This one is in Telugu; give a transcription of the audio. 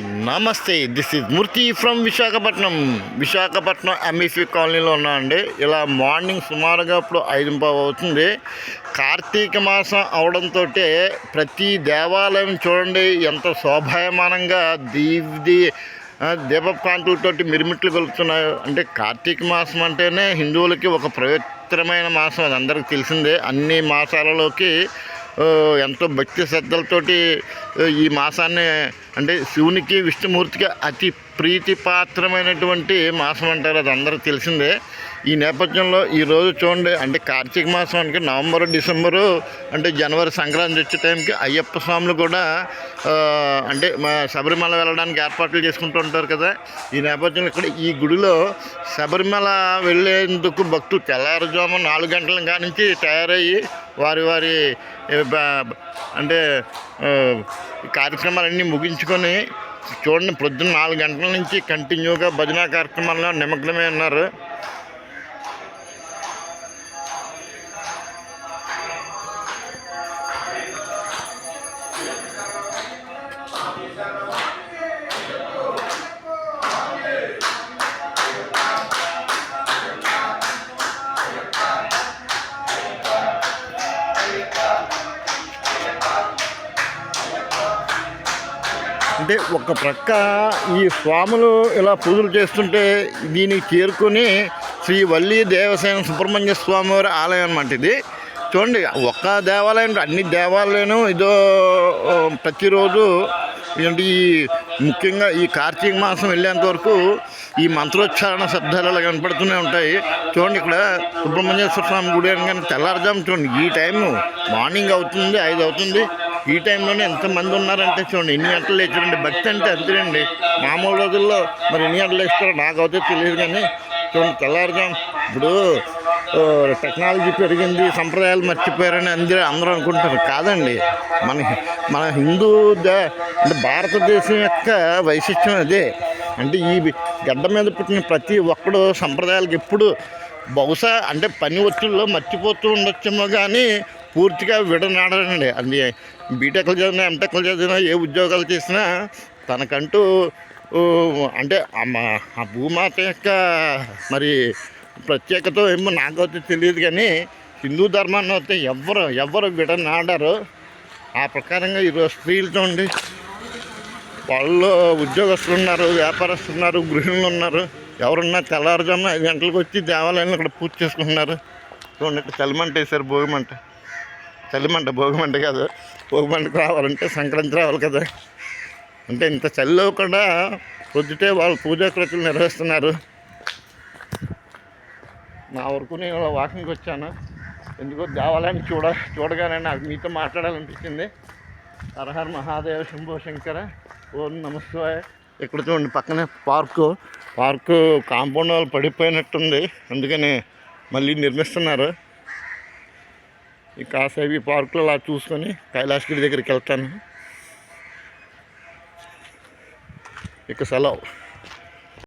నమస్తే this is Murthy from Visakhapatnam. Visakhapatnam MEC కాలనీలో ఉన్నామండి ఇలా మార్నింగ్ సుమారుగా ఇప్పుడు ఐదు అవుతుంది. కార్తీక మాసం అవడంతో ప్రతి దేవాలయం చూడండి ఎంత శోభాయమానంగా దీవి ఆ, దీపకాంతులతోటి మిరుమిట్లు కలుగుతున్నాయి అంటే కార్తీక మాసం అంటేనే హిందువులకి ఒక పవిత్రమైన మాసం అది అందరికీ తెలిసిందే. అన్ని మాసాలలోకి ఎంతో భక్తి శ్రద్ధలతోటి ఈ మాసాన్ని అంటే శివునికి విష్ణుమూర్తికి అతి ప్రీతిపాత్రమైనటువంటి మాసం అంటారు అది అందరికీ తెలిసిందే. ఈ నేపథ్యంలో ఈరోజు చూడండి అంటే కార్తీక మాసానికి నవంబరు డిసెంబరు అంటే జనవరి సంక్రాంతి వచ్చే టైంకి అయ్యప్ప స్వాములు కూడా అంటే మా శబరిమల వెళ్ళడానికి ఏర్పాట్లు చేసుకుంటూ ఉంటారు కదా. ఈ నేపథ్యంలో ఇక్కడ ఈ గుడిలో శబరిమల వెళ్ళేందుకు భక్తులు తెల్లారుజాము నాలుగు గంటల కానించి తయారయ్యి వారి వారి అంటే కార్యక్రమాలన్నీ ముగించుకొని చూడండి పొద్దున్న నాలుగు గంటల నుంచి కంటిన్యూగా భజన కార్యక్రమాల్లో నిమగ్నమై ఉన్నారు. అంటే ఒక ప్రక్క ఈ స్వాములు ఇలా పూజలు చేస్తుంటే దీనికి చేరుకొని శ్రీ వల్లి దేవసేన సుబ్రహ్మణ్య స్వామి వారి ఆలయం అన్నమాట ఇది. చూడండి ఒక్క దేవాలయం అన్ని దేవాలయం ఇదో ప్రతిరోజు ఏంటి ఈ ముఖ్యంగా ఈ కార్తీక మాసం వెళ్ళేంత వరకు ఈ మంత్రోచ్చారణ శబ్దాలు అలా కనపడుతూనే ఉంటాయి. చూడండి ఇక్కడ సుబ్రహ్మణ్యేశ్వర స్వామి గుడి అనగానే తెల్లారుజాము చూడండి ఈ టైము మార్నింగ్ అవుతుంది ఐదు అవుతుంది. ఈ టైంలోనే ఎంతమంది ఉన్నారంటే చూడండి ఎన్ని గంటలు లేచారండి భక్తి అంటే అంతేనండి మామూలు రోజుల్లో మరి ఎన్ని గంటలు వేస్తారో నాకు తెలియదు కానీ చూడండి తెల్లారుజాము. ఇప్పుడు టెక్నాలజీ పెరిగింది సంప్రదాయాలు మర్చిపోయారని అందరూ అందరూ అనుకుంటారు. కాదండి మన మన హిందూ అంటే భారతదేశం యొక్క వైశిష్ట్యం అదే. అంటే ఈ గడ్డ మీద పుట్టిన ప్రతి ఒక్కడు సంప్రదాయాలకు ఎప్పుడు బహుశా అంటే పని ఒత్తిడిలో మర్చిపోతూ ఉండొచ్చేమో కానీ పూర్తిగా విడనాడనండి అది బీటెక్లు చదివినా ఎంటెక్లు చదివినా ఏ ఉద్యోగాలు చేసినా తనకంటూ అంటే ఆ మా- ఆ భూమాత యొక్క మరి ప్రత్యేకత ఏమో నాకైతే తెలియదు కానీ హిందూ ధర్మాన్ని అయితే ఎవరు ఎవరు విడనాడారు ఆ ప్రకారంగా ఈరోజు స్త్రీలతో ఉండి వాళ్ళు ఉద్యోగస్తులు ఉన్నారు వ్యాపారస్తులు ఉన్నారు గృహిణులు ఉన్నారు. ఎవరున్నా తెల్లవారుజామున ఐదు గంటలకు వచ్చి దేవాలయంలో ఇక్కడ పూజ చేసుకుంటున్నారు. చూడండి ఇక్కడ చలిమంట వేశారు భోగిమంట చలిమంట భోగిమంట కాదు. భోగిమంటకు రావాలంటే సంక్రాంతి రావాలి కదా. అంటే ఇంత చలిలో కూడా పొద్దుటే వాళ్ళు పూజాకృతులు నిర్వహిస్తున్నారు. నా వరకు నేను వాకింగ్కి వచ్చాను. ఎందుకో దేవాలయాన్ని చూడ చూడగానే నాకు మీతో మాట్లాడాలనిపించింది. హరహర మహాదేవ శంభో శంకర ఓం నమస్వాయ ఇక్కడ చూడండి పక్కనే పార్కు. పార్కు కాంపౌండ్ వాళ్ళు పడిపోయినట్టుంది. అందుకని మళ్ళీ నిర్మిస్తున్నారు. ఈ కాసేపు ఈ పార్కులో అలా చూసుకొని కైలాసగిరి దగ్గరికి వెళ్తాను. ఇక సెలవు.